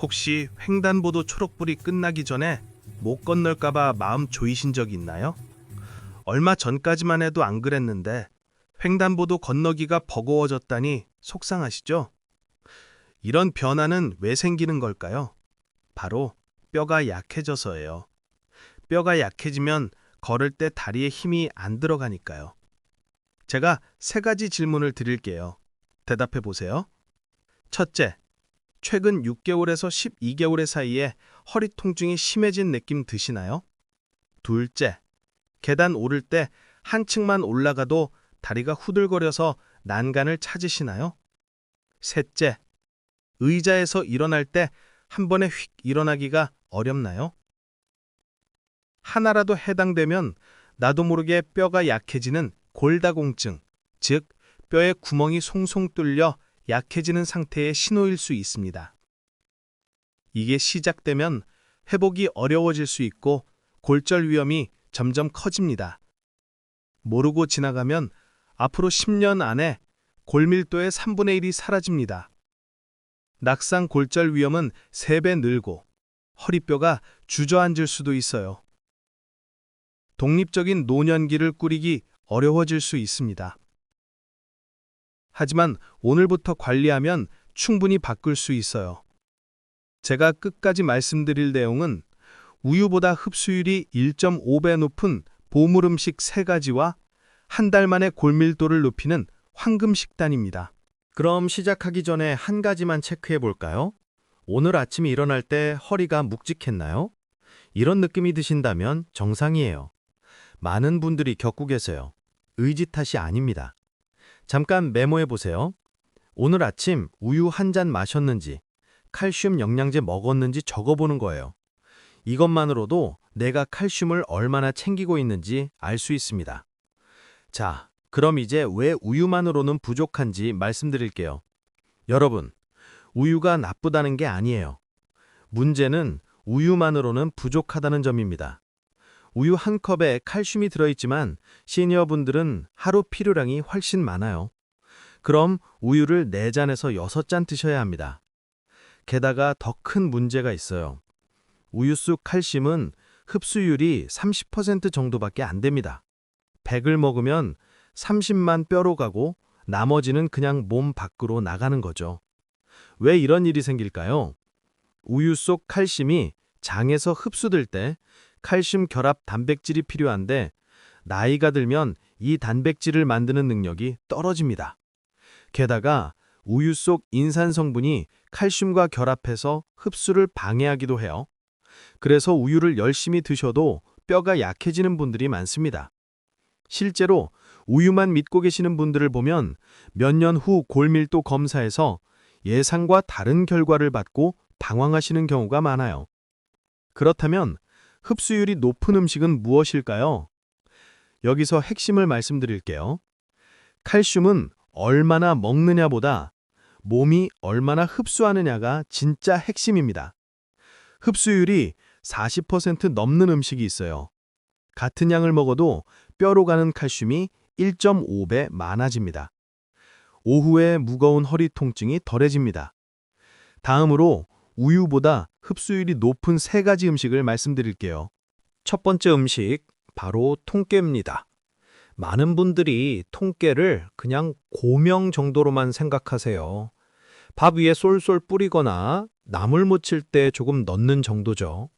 혹시 횡단보도 초록불이 끝나기 전에 못 건널까봐 마음 조이신 적 있나요? 얼마 전까지만 해도 안 그랬는데 횡단보도 건너기가 버거워졌다니 속상하시죠? 이런 변화는 왜 생기는 걸까요? 바로 뼈가 약해져서예요. 뼈가 약해지면 걸을 때 다리에 힘이 안 들어가니까요. 제가 세 가지 질문을 드릴게요. 대답해 보세요. 첫째, 최근 6개월에서 12개월 사이에 허리 통증이 심해진 느낌 드시나요? 둘째, 계단 오를 때 한층만 올라가도 다리가 후들거려서 난간을 찾으시나요? 셋째, 의자에서 일어날 때 한 번에 휙 일어나기가 어렵나요? 하나라도 해당되면 나도 모르게 뼈가 약해지는 골다공증, 즉 뼈에 구멍이 송송 뚫려 약해지는 상태의 신호일 수 있습니다. 이게 시작되면 회복이 어려워질 수 있고 골절 위험이 점점 커집니다. 모르고 지나가면 앞으로 10년 안에 골밀도의 3분의 1이 사라집니다. 낙상 골절 위험은 3배 늘고 허리뼈가 주저앉을 수도 있어요. 독립적인 노년기를 꾸리기 어려워질 수 있습니다. 하지만 오늘부터 관리하면 충분히 바꿀 수 있어요. 제가 끝까지 말씀드릴 내용은 우유보다 흡수율이 1.5배 높은 보물 음식 3가지와 한 달 만에 골밀도를 높이는 황금 식단입니다. 그럼 시작하기 전에 한 가지만 체크해 볼까요? 오늘 아침에 일어날 때 허리가 묵직했나요? 이런 느낌이 드신다면 정상이에요. 많은 분들이 겪고 계세요. 의지 탓이 아닙니다. 잠깐 메모해 보세요. 오늘 아침 우유 한 잔 마셨는지, 칼슘 영양제 먹었는지 적어보는 거예요. 이것만으로도 내가 칼슘을 얼마나 챙기고 있는지 알 수 있습니다. 자, 그럼 이제 왜 우유만으로는 부족한지 말씀드릴게요. 여러분, 우유가 나쁘다는 게 아니에요. 문제는 우유만으로는 부족하다는 점입니다. 우유 한 컵에 칼슘이 들어있지만 시니어분들은 하루 필요량이 훨씬 많아요. 그럼 우유를 4잔에서 6잔 드셔야 합니다. 게다가 더 큰 문제가 있어요. 우유 속 칼슘은 흡수율이 30% 정도밖에 안 됩니다. 100을 먹으면 30만 뼈로 가고 나머지는 그냥 몸 밖으로 나가는 거죠. 왜 이런 일이 생길까요? 우유 속 칼슘이 장에서 흡수될 때 칼슘 결합 단백질이 필요한데 나이가 들면 이 단백질을 만드는 능력이 떨어집니다. 게다가 우유 속 인산 성분이 칼슘과 결합해서 흡수를 방해하기도 해요. 그래서 우유를 열심히 드셔도 뼈가 약해지는 분들이 많습니다. 실제로 우유만 믿고 계시는 분들을 보면 몇 년 후 골밀도 검사에서 예상과 다른 결과를 받고 방황하시는 경우가 많아요. 그렇다면 흡수율이 높은 음식은 무엇일까요? 여기서 핵심을 말씀드릴게요. 칼슘은 얼마나 먹느냐보다 몸이 얼마나 흡수하느냐가 진짜 핵심입니다. 흡수율이 40% 넘는 음식이 있어요. 같은 양을 먹어도 뼈로 가는 칼슘이 1.5배 많아집니다. 오후에 무거운 허리 통증이 덜해집니다. 다음으로 우유보다 흡수율이 높은 세 가지 음식을 말씀드릴게요. 첫 번째 음식, 바로 통깨입니다. 많은 분들이 통깨를 그냥 고명 정도로만 생각하세요. 밥 위에 쏠쏠 뿌리거나 나물 무칠 때 조금 넣는 정도죠.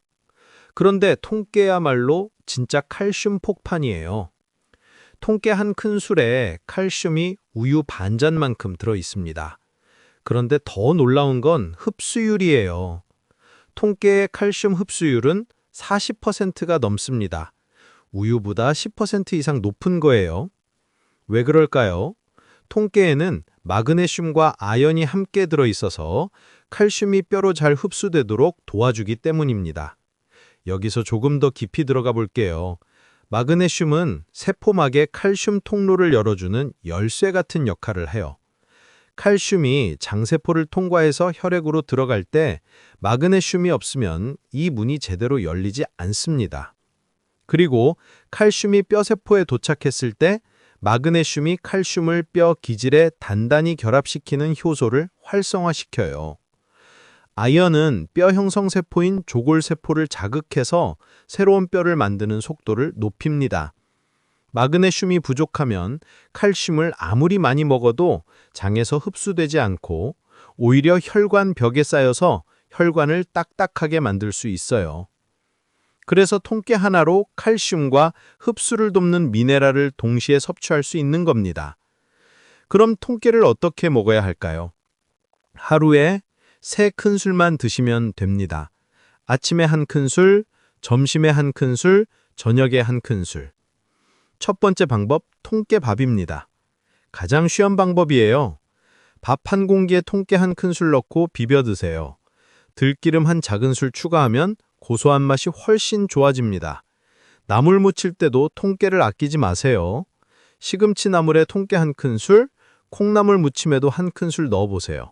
그런데 통깨야말로 진짜 칼슘 폭탄이에요. 통깨 한 큰술에 칼슘이 우유 반잔만큼 들어 있습니다. 그런데 더 놀라운 건 흡수율이에요. 통깨의 칼슘 흡수율은 40%가 넘습니다. 우유보다 10% 이상 높은 거예요. 왜 그럴까요? 통깨에는 마그네슘과 아연이 함께 들어 있어서 칼슘이 뼈로 잘 흡수되도록 도와주기 때문입니다. 여기서 조금 더 깊이 들어가 볼게요. 마그네슘은 세포막의 칼슘 통로를 열어주는 열쇠 같은 역할을 해요. 칼슘이 장세포를 통과해서 혈액으로 들어갈 때 마그네슘이 없으면 이 문이 제대로 열리지 않습니다. 그리고 칼슘이 뼈세포에 도착했을 때 마그네슘이 칼슘을 뼈 기질에 단단히 결합시키는 효소를 활성화시켜요. 아연은 뼈 형성 세포인 조골 세포를 자극해서 새로운 뼈를 만드는 속도를 높입니다. 마그네슘이 부족하면 칼슘을 아무리 많이 먹어도 장에서 흡수되지 않고 오히려 혈관 벽에 쌓여서 혈관을 딱딱하게 만들 수 있어요. 그래서 통깨 하나로 칼슘과 흡수를 돕는 미네랄을 동시에 섭취할 수 있는 겁니다. 그럼 통깨를 어떻게 먹어야 할까요? 하루에 세 큰술만 드시면 됩니다. 아침에 한 큰술, 점심에 한 큰술, 저녁에 한 큰술. 첫 번째 방법, 통깨밥입니다. 가장 쉬운 방법이에요. 밥 한 공기에 통깨 한 큰술 넣고 비벼 드세요. 들기름 한 작은 술 추가하면 고소한 맛이 훨씬 좋아집니다. 나물 무칠 때도 통깨를 아끼지 마세요. 시금치 나물에 통깨 한 큰술, 콩나물 무침에도 한 큰술 넣어보세요.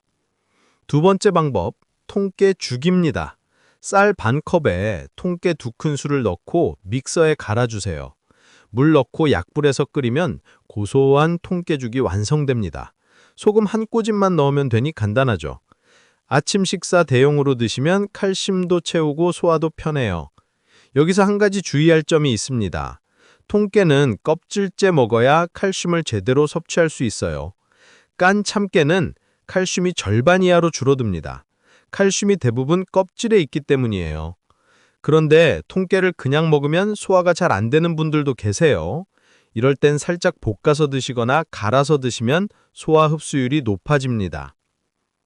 두 번째 방법, 통깨 죽입니다. 쌀 반 컵에 통깨 두 큰술을 넣고 믹서에 갈아주세요. 물 넣고 약불에서 끓이면 고소한 통깨죽이 완성됩니다. 소금 한 꼬집만 넣으면 되니 간단하죠. 아침 식사 대용으로 드시면 칼슘도 채우고 소화도 편해요. 여기서 한 가지 주의할 점이 있습니다. 통깨는 껍질째 먹어야 칼슘을 제대로 섭취할 수 있어요. 깐 참깨는 칼슘이 절반 이하로 줄어듭니다. 칼슘이 대부분 껍질에 있기 때문이에요. 그런데 통깨를 그냥 먹으면 소화가 잘 안 되는 분들도 계세요. 이럴 땐 살짝 볶아서 드시거나 갈아서 드시면 소화 흡수율이 높아집니다.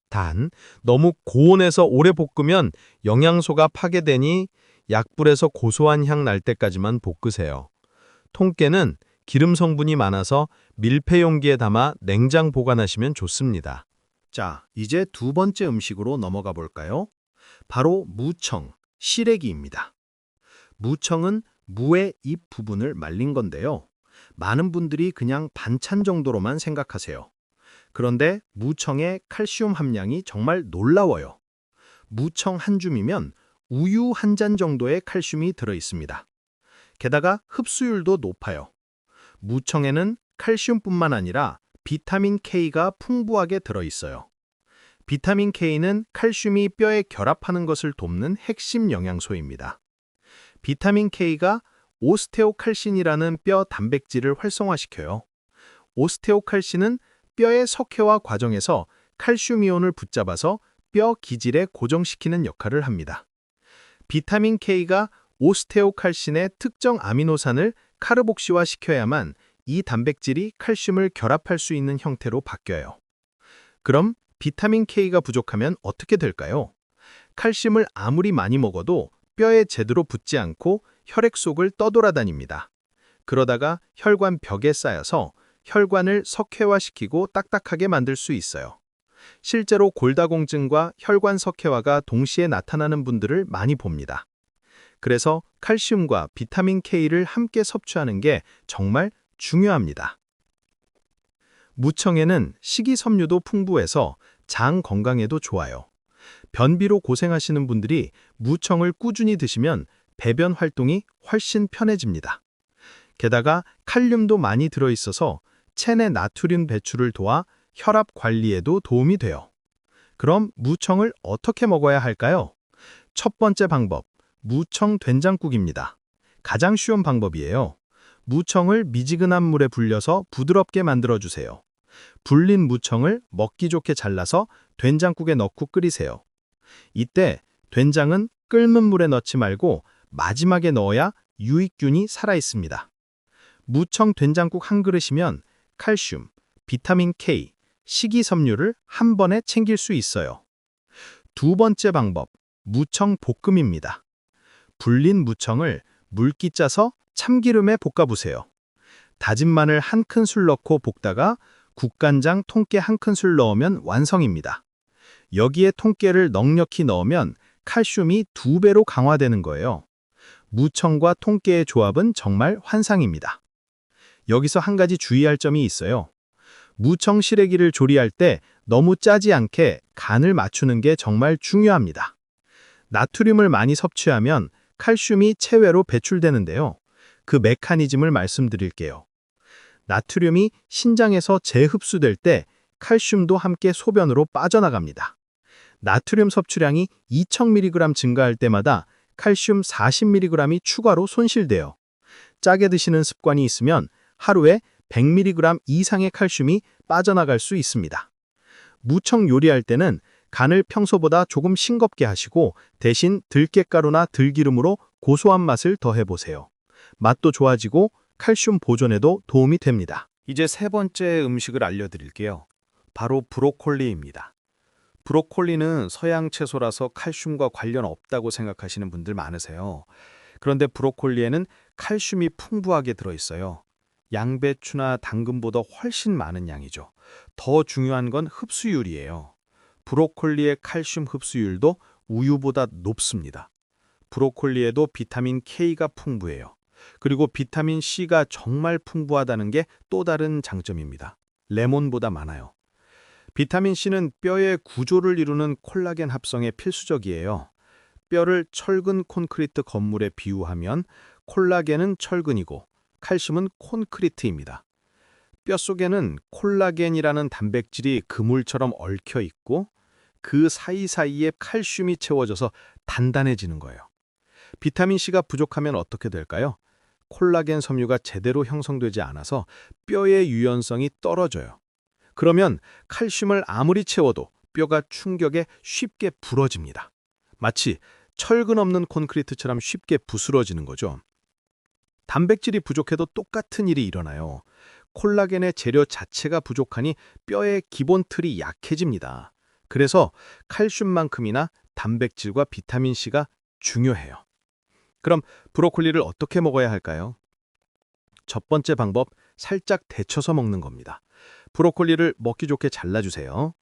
단, 너무 고온에서 오래 볶으면 영양소가 파괴되니 약불에서 고소한 향 날 때까지만 볶으세요. 통깨는 기름 성분이 많아서 밀폐 용기에 담아 냉장 보관하시면 좋습니다. 자, 이제 두 번째 음식으로 넘어가 볼까요? 바로 무청, 시래기입니다. 무청은 무의 잎 부분을 말린 건데요. 많은 분들이 그냥 반찬 정도로만 생각하세요. 그런데 무청의 칼슘 함량이 정말 놀라워요. 무청 한 줌이면 우유 한 잔 정도의 칼슘이 들어 있습니다. 게다가 흡수율도 높아요. 무청에는 칼슘뿐만 아니라 비타민 K가 풍부하게 들어 있어요. 비타민 K는 칼슘이 뼈에 결합하는 것을 돕는 핵심 영양소입니다. 비타민 K가 오스테오칼신이라는 뼈 단백질을 활성화시켜요. 오스테오칼신은 뼈의 석회화 과정에서 칼슘 이온을 붙잡아서 뼈 기질에 고정시키는 역할을 합니다. 비타민 K가 오스테오칼신의 특정 아미노산을 카르복시화 시켜야만 이 단백질이 칼슘을 결합할 수 있는 형태로 바뀌어요. 그럼 비타민 K가 부족하면 어떻게 될까요? 칼슘을 아무리 많이 먹어도 뼈에 제대로 붙지 않고 혈액 속을 떠돌아다닙니다. 그러다가 혈관 벽에 쌓여서 혈관을 석회화시키고 딱딱하게 만들 수 있어요. 실제로 골다공증과 혈관 석회화가 동시에 나타나는 분들을 많이 봅니다. 그래서 칼슘과 비타민 K를 함께 섭취하는 게 정말 중요합니다. 무청에는 식이섬유도 풍부해서 장 건강에도 좋아요. 변비로 고생하시는 분들이 무청을 꾸준히 드시면 배변 활동이 훨씬 편해집니다. 게다가 칼륨도 많이 들어있어서 체내 나트륨 배출을 도와 혈압 관리에도 도움이 돼요. 그럼 무청을 어떻게 먹어야 할까요? 첫 번째 방법, 무청 된장국입니다. 가장 쉬운 방법이에요. 무청을 미지근한 물에 불려서 부드럽게 만들어주세요. 불린 무청을 먹기 좋게 잘라서 된장국에 넣고 끓이세요. 이때 된장은 끓는 물에 넣지 말고 마지막에 넣어야 유익균이 살아있습니다. 무청 된장국 한 그릇이면 칼슘, 비타민 K, 식이섬유를 한 번에 챙길 수 있어요. 두 번째 방법, 무청 볶음입니다. 불린 무청을 물기 짜서 참기름에 볶아보세요. 다진 마늘 한 큰술 넣고 볶다가 국간장 통깨 한 큰술 넣으면 완성입니다. 여기에 통깨를 넉넉히 넣으면 칼슘이 두 배로 강화되는 거예요. 무청과 통깨의 조합은 정말 환상입니다. 여기서 한 가지 주의할 점이 있어요. 무청 시래기를 조리할 때 너무 짜지 않게 간을 맞추는 게 정말 중요합니다. 나트륨을 많이 섭취하면 칼슘이 체외로 배출되는데요. 그 메커니즘을 말씀드릴게요. 나트륨이 신장에서 재흡수될 때 칼슘도 함께 소변으로 빠져나갑니다. 나트륨 섭취량이 2000mg 증가할 때마다 칼슘 40mg이 추가로 손실돼요. 짜게 드시는 습관이 있으면 하루에 100mg 이상의 칼슘이 빠져나갈 수 있습니다. 무청 요리할 때는 간을 평소보다 조금 싱겁게 하시고 대신 들깨가루나 들기름으로 고소한 맛을 더해보세요. 맛도 좋아지고 칼슘 보존에도 도움이 됩니다. 이제 세 번째 음식을 알려드릴게요. 바로 브로콜리입니다. 브로콜리는 서양 채소라서 칼슘과 관련 없다고 생각하시는 분들 많으세요. 그런데 브로콜리에는 칼슘이 풍부하게 들어있어요. 양배추나 당근보다 훨씬 많은 양이죠. 더 중요한 건 흡수율이에요. 브로콜리의 칼슘 흡수율도 우유보다 높습니다. 브로콜리에도 비타민 K가 풍부해요. 그리고 비타민 C가 정말 풍부하다는 게 또 다른 장점입니다. 레몬보다 많아요. 비타민 C는 뼈의 구조를 이루는 콜라겐 합성에 필수적이에요. 뼈를 철근 콘크리트 건물에 비유하면 콜라겐은 철근이고 칼슘은 콘크리트입니다. 뼈 속에는 콜라겐이라는 단백질이 그물처럼 얽혀 있고 그 사이사이에 칼슘이 채워져서 단단해지는 거예요. 비타민 C가 부족하면 어떻게 될까요? 콜라겐 섬유가 제대로 형성되지 않아서 뼈의 유연성이 떨어져요. 그러면 칼슘을 아무리 채워도 뼈가 충격에 쉽게 부러집니다. 마치 철근 없는 콘크리트처럼 쉽게 부스러지는 거죠. 단백질이 부족해도 똑같은 일이 일어나요. 콜라겐의 재료 자체가 부족하니 뼈의 기본 틀이 약해집니다. 그래서 칼슘만큼이나 단백질과 비타민C가 중요해요. 그럼 브로콜리를 어떻게 먹어야 할까요? 첫 번째 방법, 살짝 데쳐서 먹는 겁니다. 브로콜리를 먹기 좋게 잘라주세요.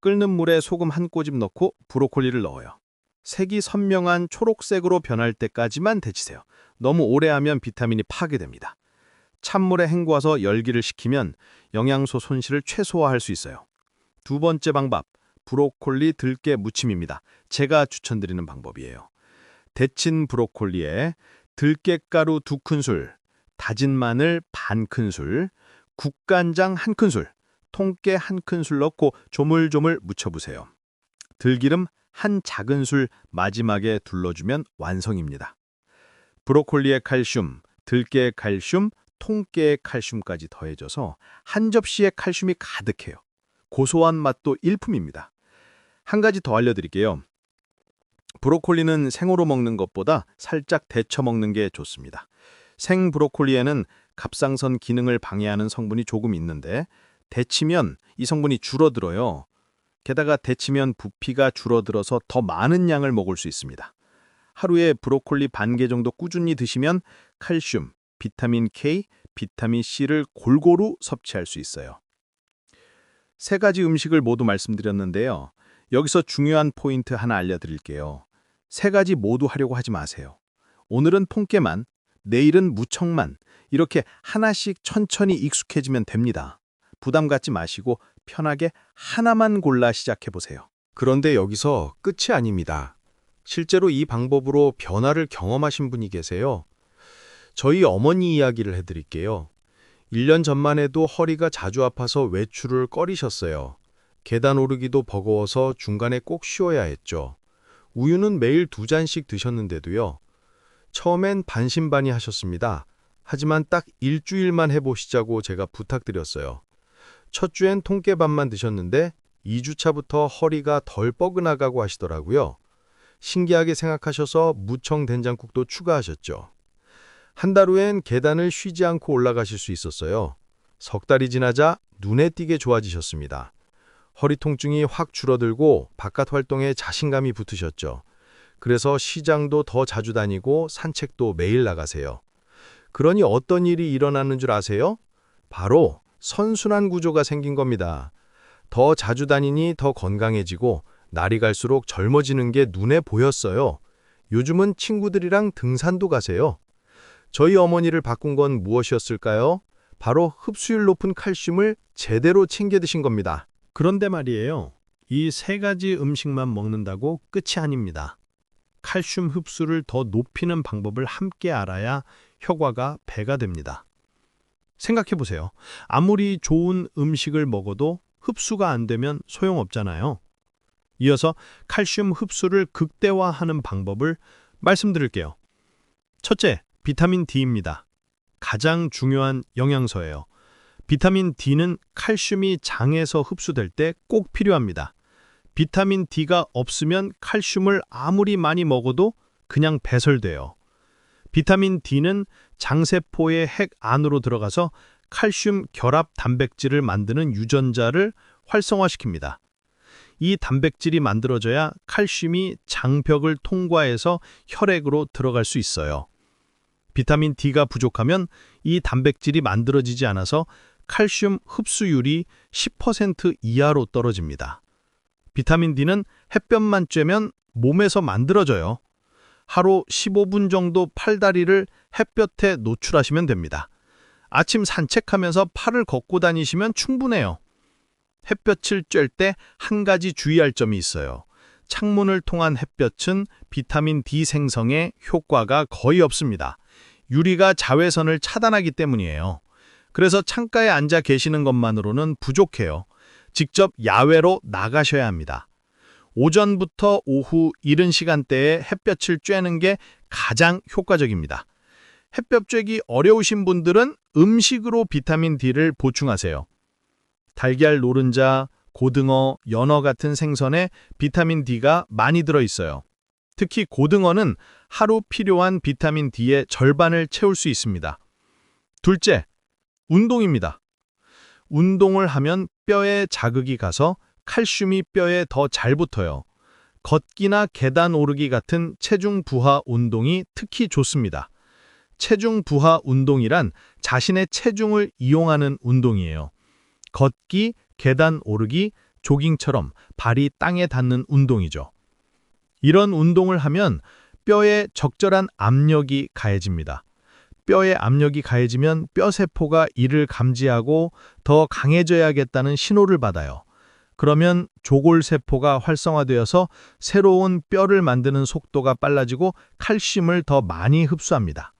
끓는 물에 소금 한 꼬집 넣고 브로콜리를 넣어요. 색이 선명한 초록색으로 변할 때까지만 데치세요. 너무 오래 하면 비타민이 파괴됩니다. 찬물에 헹궈서 열기를 식히면 영양소 손실을 최소화할 수 있어요. 두 번째 방법, 브로콜리 들깨 무침입니다. 제가 추천드리는 방법이에요. 데친 브로콜리에 들깨가루 두 큰술, 다진 마늘 반 큰술, 국간장 한 큰술, 통깨 한 큰술 넣고 조물조물 무쳐보세요. 들기름 한 작은 술 마지막에 둘러주면 완성입니다. 브로콜리의 칼슘, 들깨의 칼슘, 통깨의 칼슘까지 더해져서 한 접시에 칼슘이 가득해요. 고소한 맛도 일품입니다. 한 가지 더 알려드릴게요. 브로콜리는 생으로 먹는 것보다 살짝 데쳐 먹는 게 좋습니다. 생 브로콜리에는 갑상선 기능을 방해하는 성분이 조금 있는데 데치면 이 성분이 줄어들어요. 게다가 데치면 부피가 줄어들어서 더 많은 양을 먹을 수 있습니다. 하루에 브로콜리 반 개 정도 꾸준히 드시면 칼슘, 비타민 K, 비타민 C를 골고루 섭취할 수 있어요. 세 가지 음식을 모두 말씀드렸는데요. 여기서 중요한 포인트 하나 알려드릴게요. 세 가지 모두 하려고 하지 마세요. 오늘은 통깨만, 내일은 무청만 이렇게 하나씩 천천히 익숙해지면 됩니다. 부담 갖지 마시고 편하게 하나만 골라 시작해 보세요. 그런데 여기서 끝이 아닙니다. 실제로 이 방법으로 변화를 경험하신 분이 계세요. 저희 어머니 이야기를 해드릴게요. 1년 전만 해도 허리가 자주 아파서 외출을 꺼리셨어요. 계단 오르기도 버거워서 중간에 꼭 쉬어야 했죠. 우유는 매일 두 잔씩 드셨는데도요. 처음엔 반신반의 하셨습니다. 하지만 딱 일주일만 해보시자고 제가 부탁드렸어요. 첫 주엔 통깨밥만 드셨는데 2주차부터 허리가 덜 뻐근하다고 하시더라고요. 신기하게 생각하셔서 무청 된장국도 추가하셨죠. 한 달 후엔 계단을 쉬지 않고 올라가실 수 있었어요. 석 달이 지나자 눈에 띄게 좋아지셨습니다. 허리 통증이 확 줄어들고 바깥 활동에 자신감이 붙으셨죠. 그래서 시장도 더 자주 다니고 산책도 매일 나가세요. 그러니 어떤 일이 일어나는 줄 아세요? 바로 선순환 구조가 생긴 겁니다. 더 자주 다니니 더 건강해지고 날이 갈수록 젊어지는 게 눈에 보였어요. 요즘은 친구들이랑 등산도 가세요. 저희 어머니를 바꾼 건 무엇이었을까요? 바로 흡수율 높은 칼슘을 제대로 챙겨 드신 겁니다. 그런데 말이에요. 이 세 가지 음식만 먹는다고 끝이 아닙니다. 칼슘 흡수를 더 높이는 방법을 함께 알아야 효과가 배가 됩니다. 생각해 보세요. 아무리 좋은 음식을 먹어도 흡수가 안 되면 소용없잖아요. 이어서 칼슘 흡수를 극대화하는 방법을 말씀드릴게요. 첫째, 비타민 D입니다. 가장 중요한 영양소예요. 비타민 D는 칼슘이 장에서 흡수될 때 꼭 필요합니다. 비타민 D가 없으면 칼슘을 아무리 많이 먹어도 그냥 배설돼요. 비타민 D는 장세포의 핵 안으로 들어가서 칼슘 결합 단백질을 만드는 유전자를 활성화시킵니다. 이 단백질이 만들어져야 칼슘이 장벽을 통과해서 혈액으로 들어갈 수 있어요. 비타민 D가 부족하면 이 단백질이 만들어지지 않아서 칼슘 흡수율이 10% 이하로 떨어집니다. 비타민 D는 햇볕만 쬐면 몸에서 만들어져요. 하루 15분 정도 팔다리를 햇볕에 노출하시면 됩니다. 아침 산책하면서 팔을 걷고 다니시면 충분해요. 햇볕을 쬐을 때한 가지 주의할 점이 있어요. 창문을 통한 햇볕은 비타민 D 생성에 효과가 거의 없습니다. 유리가 자외선을 차단하기 때문이에요. 그래서 창가에 앉아 계시는 것만으로는 부족해요. 직접 야외로 나가셔야 합니다. 오전부터 오후 이른 시간대에 햇볕을 쬐는 게 가장 효과적입니다. 햇볕 쬐기 어려우신 분들은 음식으로 비타민 D를 보충하세요. 달걀 노른자, 고등어, 연어 같은 생선에 비타민 D가 많이 들어 있어요. 특히 고등어는 하루 필요한 비타민 D의 절반을 채울 수 있습니다. 둘째, 운동입니다. 운동을 하면 뼈에 자극이 가서 칼슘이 뼈에 더 잘 붙어요. 걷기나 계단 오르기 같은 체중 부하 운동이 특히 좋습니다. 체중 부하 운동이란 자신의 체중을 이용하는 운동이에요. 걷기, 계단 오르기, 조깅처럼 발이 땅에 닿는 운동이죠. 이런 운동을 하면 뼈에 적절한 압력이 가해집니다. 뼈에 압력이 가해지면 뼈 세포가 이를 감지하고 더 강해져야겠다는 신호를 받아요. 그러면 조골세포가 활성화되어서 새로운 뼈를 만드는 속도가 빨라지고 칼슘을 더 많이 흡수합니다.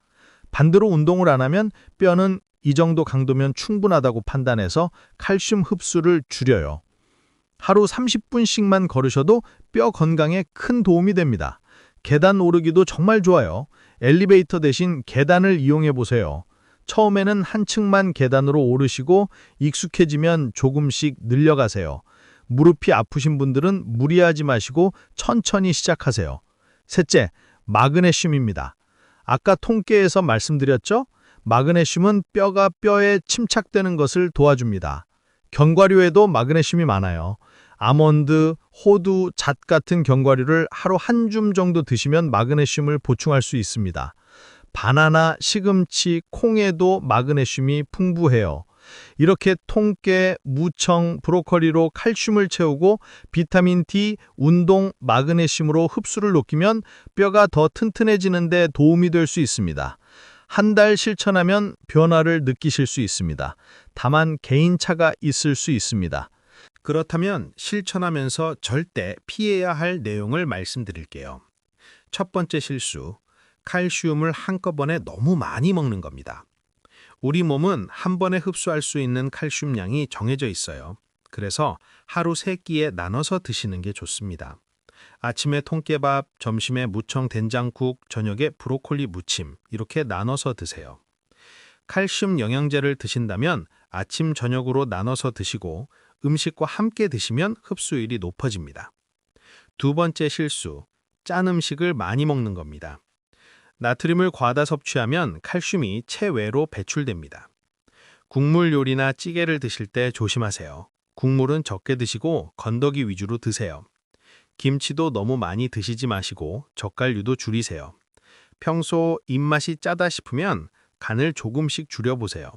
반대로 운동을 안 하면 뼈는 이 정도 강도면 충분하다고 판단해서 칼슘 흡수를 줄여요. 하루 30분씩만 걸으셔도 뼈 건강에 큰 도움이 됩니다. 계단 오르기도 정말 좋아요. 엘리베이터 대신 계단을 이용해 보세요. 처음에는 한 층만 계단으로 오르시고 익숙해지면 조금씩 늘려가세요. 무릎이 아프신 분들은 무리하지 마시고 천천히 시작하세요. 셋째, 마그네슘입니다. 아까 통깨에서 말씀드렸죠? 마그네슘은 뼈가 뼈에 침착되는 것을 도와줍니다. 견과류에도 마그네슘이 많아요. 아몬드, 호두, 잣 같은 견과류를 하루 한 줌 정도 드시면 마그네슘을 보충할 수 있습니다. 바나나, 시금치, 콩에도 마그네슘이 풍부해요. 이렇게 통깨, 무청, 브로콜리로 칼슘을 채우고 비타민 D, 운동, 마그네슘으로 흡수를 높이면 뼈가 더 튼튼해지는 데 도움이 될 수 있습니다. 한 달 실천하면 변화를 느끼실 수 있습니다. 다만 개인차가 있을 수 있습니다. 그렇다면 실천하면서 절대 피해야 할 내용을 말씀드릴게요. 첫 번째 실수, 칼슘을 한꺼번에 너무 많이 먹는 겁니다. 우리 몸은 한 번에 흡수할 수 있는 칼슘량이 정해져 있어요. 그래서 하루 세 끼에 나눠서 드시는 게 좋습니다. 아침에 통깨밥, 점심에 무청 된장국, 저녁에 브로콜리 무침 이렇게 나눠서 드세요. 칼슘 영양제를 드신다면 아침 저녁으로 나눠서 드시고 음식과 함께 드시면 흡수율이 높아집니다. 두 번째 실수, 짠 음식을 많이 먹는 겁니다. 나트륨을 과다 섭취하면 칼슘이 체외로 배출됩니다. 국물 요리나 찌개를 드실 때 조심하세요. 국물은 적게 드시고 건더기 위주로 드세요. 김치도 너무 많이 드시지 마시고 젓갈류도 줄이세요. 평소 입맛이 짜다 싶으면 간을 조금씩 줄여보세요.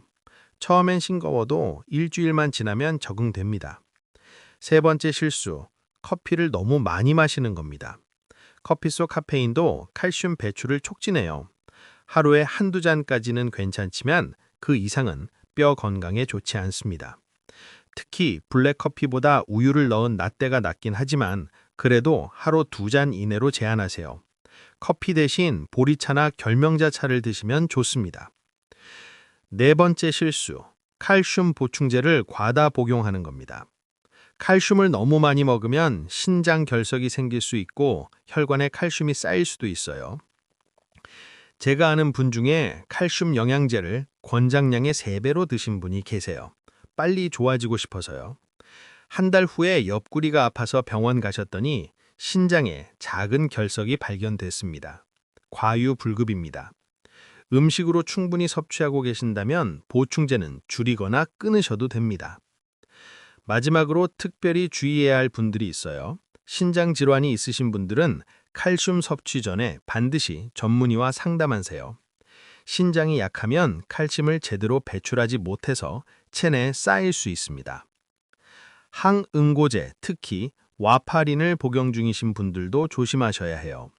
처음엔 싱거워도 일주일만 지나면 적응됩니다. 세 번째 실수, 커피를 너무 많이 마시는 겁니다. 커피 속 카페인도 칼슘 배출을 촉진해요. 하루에 한두 잔까지는 괜찮지만 그 이상은 뼈 건강에 좋지 않습니다. 특히 블랙커피보다 우유를 넣은 라떼가 낫긴 하지만 그래도 하루 두 잔 이내로 제한하세요. 커피 대신 보리차나 결명자차를 드시면 좋습니다. 네 번째 실수, 칼슘 보충제를 과다 복용하는 겁니다. 칼슘을 너무 많이 먹으면 신장 결석이 생길 수 있고 혈관에 칼슘이 쌓일 수도 있어요. 제가 아는 분 중에 칼슘 영양제를 권장량의 3배로 드신 분이 계세요. 빨리 좋아지고 싶어서요. 한 달 후에 옆구리가 아파서 병원 가셨더니 신장에 작은 결석이 발견됐습니다. 과유불급입니다. 음식으로 충분히 섭취하고 계신다면 보충제는 줄이거나 끊으셔도 됩니다. 마지막으로 특별히 주의해야 할 분들이 있어요. 신장 질환이 있으신 분들은 칼슘 섭취 전에 반드시 전문의와 상담하세요. 신장이 약하면 칼슘을 제대로 배출하지 못해서 체내에 쌓일 수 있습니다. 항응고제, 특히 와파린을 복용 중이신 분들도 조심하셔야 해요.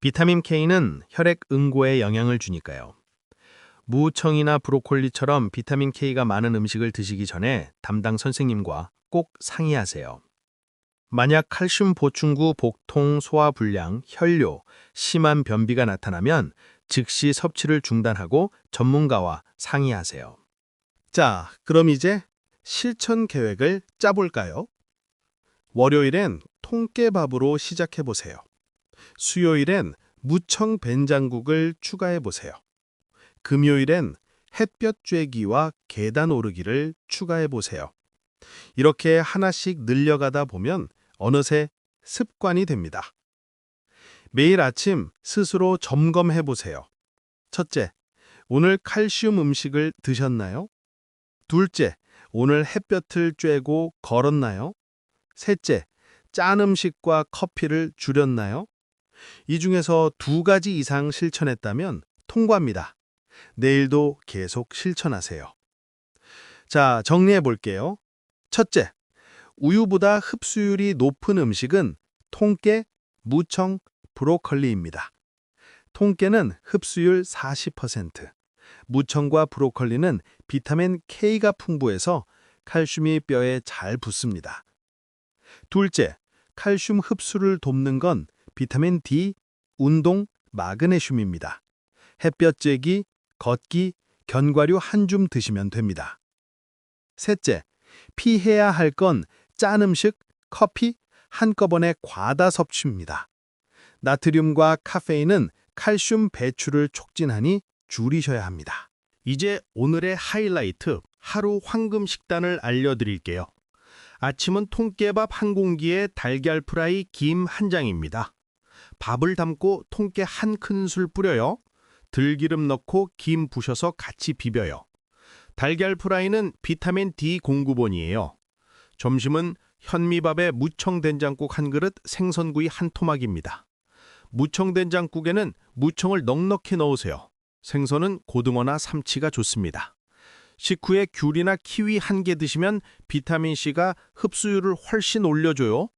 비타민 K는 혈액 응고에 영향을 주니까요. 무청이나 브로콜리처럼 비타민 K가 많은 음식을 드시기 전에 담당 선생님과 꼭 상의하세요. 만약 칼슘 보충구 복통, 소화불량, 혈뇨, 심한 변비가 나타나면 즉시 섭취를 중단하고 전문가와 상의하세요. 자, 그럼 이제 실천 계획을 짜볼까요? 월요일엔 통깨밥으로 시작해보세요. 수요일엔 무청 된장국을 추가해 보세요. 금요일엔 햇볕 쬐기와 계단 오르기를 추가해 보세요. 이렇게 하나씩 늘려가다 보면 어느새 습관이 됩니다. 매일 아침 스스로 점검해 보세요. 첫째, 오늘 칼슘 음식을 드셨나요? 둘째, 오늘 햇볕을 쬐고 걸었나요? 셋째, 짠 음식과 커피를 줄였나요? 이 중에서 두 가지 이상 실천했다면 통과입니다. 내일도 계속 실천하세요. 자, 정리해 볼게요. 첫째, 우유보다 흡수율이 높은 음식은 통깨, 무청, 브로콜리입니다. 통깨는 흡수율 40%, 무청과 브로콜리는 비타민 K가 풍부해서 칼슘이 뼈에 잘 붙습니다. 둘째, 칼슘 흡수를 돕는 건 비타민 D, 운동, 마그네슘입니다. 햇볕 쬐기, 걷기, 견과류 한 줌 드시면 됩니다. 셋째, 피해야 할 건 짠 음식, 커피, 한꺼번에 과다 섭취입니다. 나트륨과 카페인은 칼슘 배출을 촉진하니 줄이셔야 합니다. 이제 오늘의 하이라이트, 하루 황금 식단을 알려드릴게요. 아침은 통깨밥 한 공기에 달걀 프라이 김 한 장입니다. 밥을 담고 통깨 한 큰술 뿌려요. 들기름 넣고 김 부셔서 같이 비벼요. 달걀 프라이는 비타민 D 공급원이에요. 점심은 현미밥에 무청된장국 한 그릇, 생선구이 한 토막입니다. 무청된장국에는 무청을 넉넉히 넣으세요. 생선은 고등어나 삼치가 좋습니다. 식후에 귤이나 키위 한 개 드시면 비타민C가 흡수율을 훨씬 올려줘요.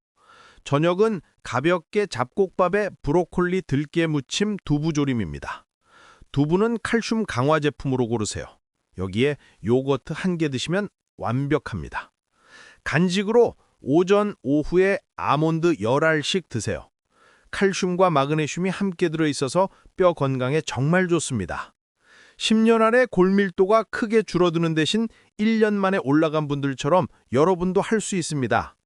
저녁은 가볍게 잡곡밥에 브로콜리 들깨 무침 두부조림입니다. 두부는 칼슘 강화 제품으로 고르세요. 여기에 요거트 한 개 드시면 완벽합니다. 간식으로 오전, 오후에 아몬드 열알씩 드세요. 칼슘과 마그네슘이 함께 들어있어서 뼈 건강에 정말 좋습니다. 10년 안에 골밀도가 크게 줄어드는 대신 1년 만에 올라간 분들처럼 여러분도 할 수 있습니다.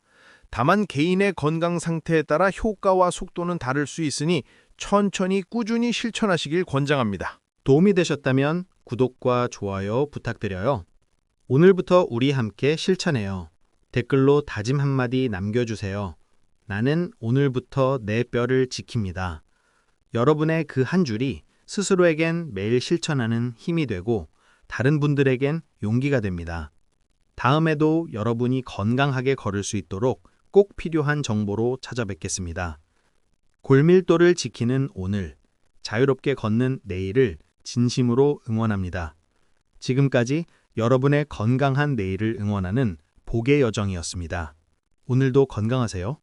다만 개인의 건강 상태에 따라 효과와 속도는 다를 수 있으니 천천히 꾸준히 실천하시길 권장합니다. 도움이 되셨다면 구독과 좋아요 부탁드려요. 오늘부터 우리 함께 실천해요. 댓글로 다짐 한마디 남겨주세요. 나는 오늘부터 내 뼈를 지킵니다. 여러분의 그 한 줄이 스스로에겐 매일 실천하는 힘이 되고 다른 분들에겐 용기가 됩니다. 다음에도 여러분이 건강하게 걸을 수 있도록 꼭 필요한 정보로 찾아뵙겠습니다. 골밀도를 지키는 오늘, 자유롭게 걷는 내일을 진심으로 응원합니다. 지금까지 여러분의 건강한 내일을 응원하는 복의 여정이었습니다. 오늘도 건강하세요.